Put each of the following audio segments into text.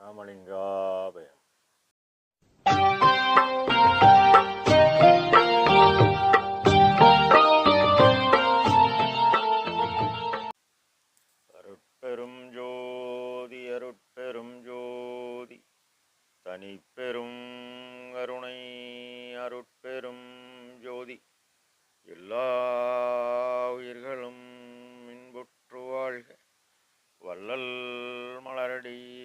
ராமலிங்காபயம். அருட்பெரும் ஜோதி அருட்பெரும் ஜோதி. தனிப்பெரும் கருணை அருட்பெரும் ஜோதி. எல்லா உயிர்களும் இன்புற்று வாழ்க. வள்ளல் மலரடி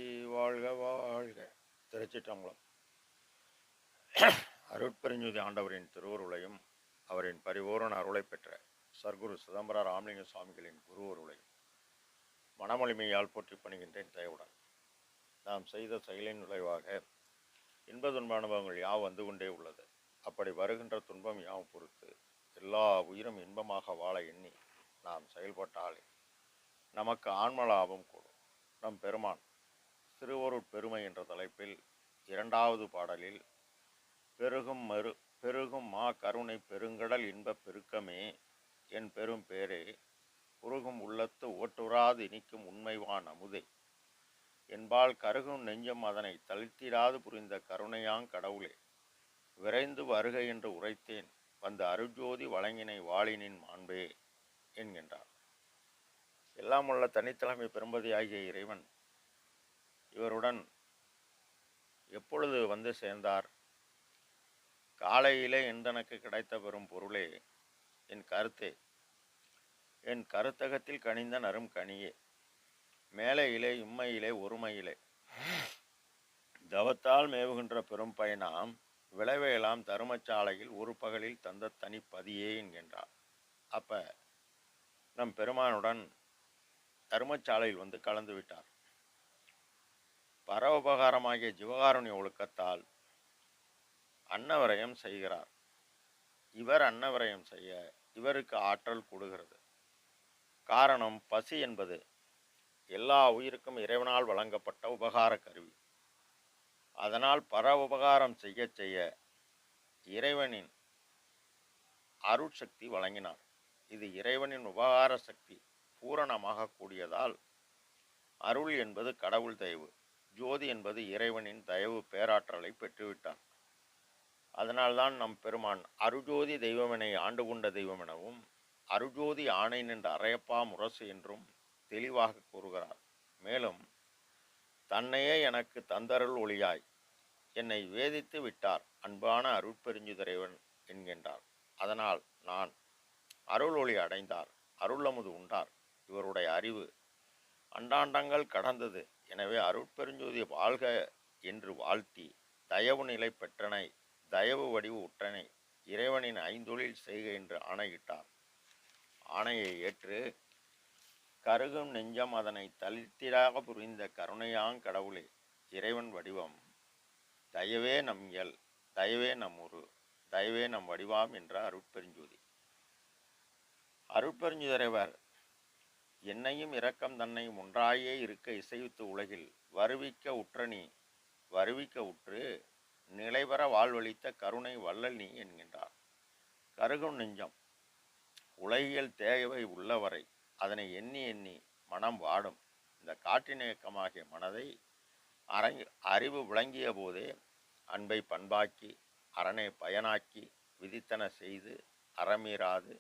வாழ்க வாழ்க. திருச்சிட்டங்குளம் அருட்பெருஞ்சுதி ஆண்டவரின் திருவருளையும் அவரின் பரிபூரண அருளை பெற்ற சர்க்குரு சிதம்பர ராமலிங்க சுவாமிகளின் குருவருளையும் மனமொழிமையால் போற்றி பணிகின்றேன் தயவுடன். நாம் செய்த செயலின் விளைவாக இன்ப துன்ப அனுபவங்கள் யாவும் வந்து கொண்டே உள்ளது. அப்படி வருகின்ற துன்பம் யாவும் பொறுத்து எல்லா உயிரும் இன்பமாக வாழ எண்ணி நாம் செயல்பட்டாலே நமக்கு ஆன்ம லாபம் கூடும். நம் பெருமான் சிறுவருட் பெருமை என்ற தலைப்பில் இரண்டாவது பாடலில் பெருகும் மறு பெருகும் மா கருணை பெருங்கடல் இன்பப் பெருக்கமே என் பெரும் பேரே குறுகும் உள்ளத்து ஓட்டுராது இனிக்கும் உண்மைவான் அமுதே என்பால் கருகும் நெஞ்சம் அதனை தளிர்த்திடாது புரிந்த கருணையாங் கடவுளே. விரைந்து வருக என்று உரைத்தேன் வந்த அருஜோதி வழங்கினை வாளினின் மாண்பே என்கின்றார். எல்லாம் உள்ள தனித்தலைமை பெரும்பதியாகிய இறைவன் இவருடன் எப்பொழுது வந்து சேர்ந்தார்? காலையிலே எந்தனக்கு கிடைத்த பெரும் பொருளே என் கருத்தே. என் கருத்தகத்தில் கனிந்த நரும் கனியே. மேலையிலே இம்மையிலே ஒருமையிலே. தவத்தால் மேவுகின்ற பெரும் பயனாம் விளைவையெல்லாம் தருமச்சாலையில் ஒரு பகலில் தந்த தனிப்பதியே என்கின்றார். அப்ப நம் பெருமானுடன் தருமச்சாலையில் வந்து கலந்து விட்டார் பரவுபகாரமாகிய ஜீவகாருண்ய ஒழுக்கத்தால் அன்னவரயம் செய்கிறார். இவர் அன்னவரயம் செய்ய இவருக்கு ஆற்றல் கூடுகிறது. காரணம் பசி என்பது எல்லா உயிருக்கும் இறைவனால் வழங்கப்பட்ட உபகார கருவி. அதனால் பர உபகாரம் செய்ய செய்ய இறைவனின் அருட்சக்தி வழங்கினார். இது இறைவனின் உபகார சக்தி பூரணமாக கூடியதால் அருள் என்பது கடவுள் தயவு. ஜோதி என்பது இறைவனின் தயவு பேராற்றலை பெற்றுவிட்டார் அதனால்தான் நம் பெருமான் அருஜோதி தெய்வமெனை ஆண்டு கொண்ட தெய்வம் எனவும் அருஜோதி ஆணை நின்ற அறையப்பா முரசு என்றும் தெளிவாக கூறுகிறார். மேலும் தன்னையே எனக்கு தந்தருள் ஒளியாய் என்னை வேதித்து விட்டார் அன்பான அருட்பெருஞ்சுதிரைவன் என்கின்றார். அதனால் நான் அருள் ஒளி அடைந்தார் அருளமுது உண்டார். இவருடைய அறிவு அண்டாண்டங்கள் கடந்தது. எனவே அருட்பெருஞ்சோதி வாழ்க என்று வாழ்த்தி தயவு நிலை பெற்றனை தயவு வடிவு உற்றனை இறைவனின் ஐந்தொழில் செய்க என்று ஆணையிட்டார். ஆணையை ஏற்று கருகும் நெஞ்சம் அதனை தளிர்த்திடாக புரிந்த கருணையாங் கடவுளே இறைவன் வடிவம். தயவே நம் இயல் தயவே நம் உரு தயவே நம் வடிவாம் என்ற அருட்பெருஞ்சோதி. அருட்பெருஞ்சுதரைவர் என்னையும் இரக்கம் தன்னையும் ஒன்றாயே இருக்க இசைவித்து உலகில் வருவிக்க உற்றணி வருவிக்க உற்று நிலைபெற வாழ்வளித்த கருணை வள்ளல் நீ என்கின்றார். கருகும் நெஞ்சம் உலகியல் தேவை உள்ளவரை அதனை எண்ணி எண்ணி மனம் வாடும். இந்த காற்றினேக்கமாகிய மனதை அரங் அறிவு விளங்கிய போதே அன்பை பண்பாக்கி அரணை பயனாக்கி விதித்தன செய்து அறமீறாது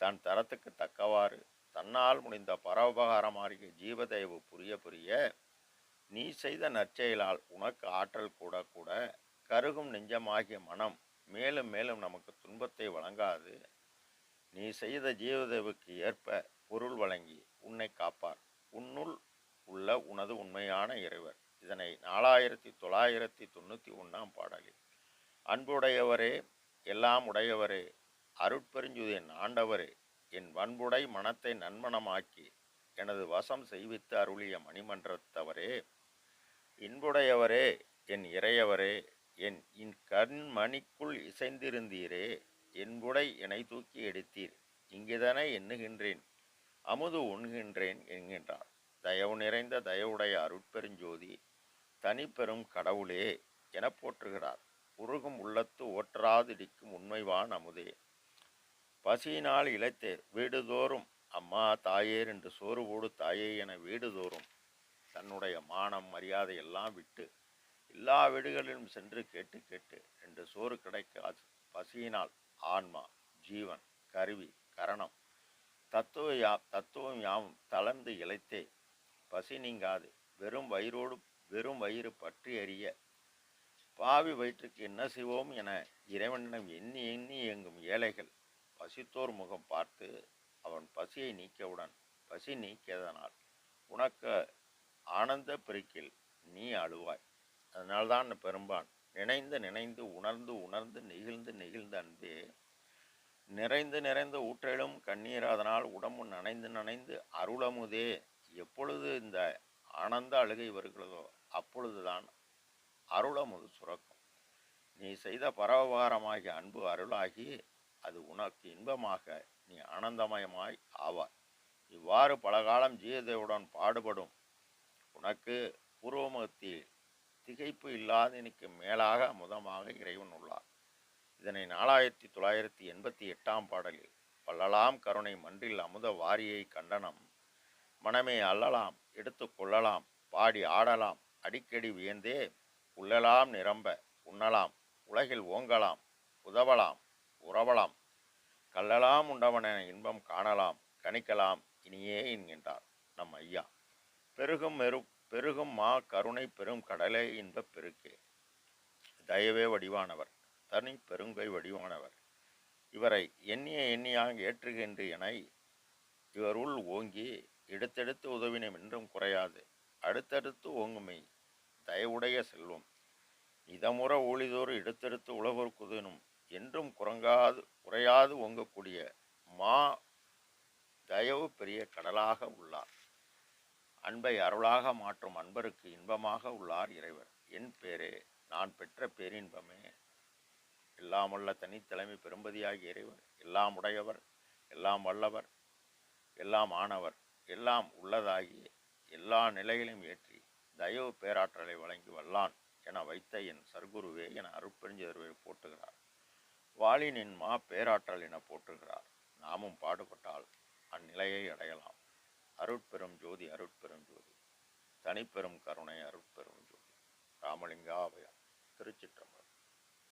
தன் தரத்துக்கு தக்கவாறு தன்னால் முடிந்த பரோபகாரமாகிய ஜீவதயவு புரிய புரிய நீ செய்த நற்செயலால் உனக்கு ஆற்றல் கூட கூட கருகும் நெஞ்சமாகிய மனம் மேலும் மேலும் நமக்கு துன்பத்தை வழங்காது. நீ செய்த ஜீவதேவுக்கு ஏற்ப பொருள் வழங்கி உன்னை காப்பார். உன்னுள் உள்ள உனது உண்மையான இறைவர். இதனை நாலாயிரத்தி தொள்ளாயிரத்தி தொண்ணூற்றி ஒன்றாம் பாடலில் அன்புடையவரே எல்லாம் உடையவரே அருட்பெருஞ்சுதின் ஆண்டவரே என் வன்புடை மனத்தை நன்மணமாக்கி எனது வசம் செய்வித்து அருளிய மணிமன்றத்தவரே இன்புடையவரே என் இறையவரே என் இன் கண்மணிக்குள் இசைந்திருந்தீரே என்புடை என்னை தூக்கி எடுத்தீர் இங்குதானே எண்ணுகின்றேன் அமுது உண்கின்றேன் என்கின்றார். தயவு நிறைந்த தயவுடைய அருட்பெருஞ்சோதி தனிப்பெரும் கடவுளே என போற்றுகிறார். உருகும் உள்ளத்து ஓற்றாதிடிக்கும் உண்மைவான் அமுதே. பசியினால் இழைத்தே வீடுதோறும் அம்மா தாயேர் என்று சோறு போடு தாயே என வீடுதோறும் தன்னுடைய மானம் மரியாதை எல்லாம் விட்டு எல்லா வீடுகளிலும் சென்று கேட்டு கேட்டு ரெண்டு சோறு கிடைக்காது பசியினால் ஆன்மா ஜீவன் கருவி கரணம் தத்துவ யா தத்துவம் யாவும் தளர்ந்து இழைத்தே பசி நீங்காது வெறும் வயிறோடு வெறும் வயிறு பற்றி எறிய பாவி வயிற்றுக்கு என்ன செய்வோம் என இறைவனிடம் எண்ணி எண்ணி இயங்கும் ஏழைகள் பசித்தோர் முகம் பார்த்து அவன் பசியை நீக்கவுடன் பசி நீக்கியதனால் உனக்கு ஆனந்த பெருக்கில் நீ அழுவாய். அதனால்தான் பெரும்பான் நினைந்து நினைந்து உணர்ந்து உணர்ந்து நெகிழ்ந்து நெகிழ்ந்து அன்பே நிறைந்து நிறைந்து ஊற்றலும் கண்ணீர் அதனால் உடம்பு நனைந்து நனைந்து அருளமுதே. எப்பொழுது இந்த ஆனந்த அழுகை வருகிறதோ அப்பொழுதுதான் அருளமுது சுரக்கும். நீ செய்த பரவகாரமாகிய அன்பு அருளாகி அது உனக்கு இன்பமாக நீ ஆனந்தமயமாய் ஆவாய். இவ்வாறு பலகாலம் ஜீவதேவுடன் பாடுபடும் உனக்கு பூர்வமுகத்தில் திகைப்பு இல்லாதனுக்கு மேலாக அமுதமாக இறைவன் உள்ளார். இதனை நாலாயிரத்தி தொள்ளாயிரத்தி எண்பத்தி எட்டாம் பாடலில் வள்ளலாம் கருணை மன்றில் அமுத வாரியை கண்டனம் மனமே அல்லலாம் எடுத்து கொள்ளலாம் பாடி ஆடலாம் அடிக்கடி வியந்தே உள்ளலாம் நிரம்ப உண்ணலாம் உலகில் ஓங்கலாம் உதவலாம் உறவலாம். கல்லலாம் உண்டவன இன்பம் காணலாம் கணிக்கலாம் இனியே என்கின்றார் நம் ஐயா. பெருகும் மெரு பெருகும் மா கருணை பெரும் கடலே இன்பப் பெருக்கே. தயவே வடிவானவர் தனி பெருங்கை வடிவானவர். இவரை எண்ணிய எண்ணியாக ஏற்றுகின்ற என இவருள் ஓங்கி எடுத்தெடுத்து உதவினம் என்றும் குறையாது அடுத்தடுத்து ஓங்குமை தயவுடைய செல்வம். இதமுற ஊழிதோறு எடுத்தெடுத்து உழவர் குதினும் என்றும் குறங்காது குறையாது ஓங்கக்கூடிய மா தயவு பெரிய கடலாக உள்ளார். அன்பை அருளாக மாற்றும் அன்பருக்கு இன்பமாக உள்ளார் இறைவர். என் பேரே நான் பெற்ற பேரின்பமே. எல்லாமுள்ள தனித்தலைமை பெரும்பதியாகிய இறைவர். எல்லாம் உடையவர் எல்லாம் வல்லவர் எல்லாம் ஆனவர் எல்லாம் உள்ளதாகி எல்லா நிலைகளையும் ஏற்றி தயவு பேராற்றலை வழங்கி வல்லான் என வைத்த என் சர்க்குருவே என அருட்பெருஞ்செருவை போட்டுகிறார் பாலினின் மா பேராற்றல் என போற்றுகிறார். நாமும் பாடுபட்டால் அந்நிலையை அடையலாம். அருட்பெரும் ஜோதி அருட்பெரும் ஜோதி. தனிப்பெரும் கருணை அருட்பெரும் ஜோதி. ராமலிங்காபயம் திருச்சிற்றம்பலம்.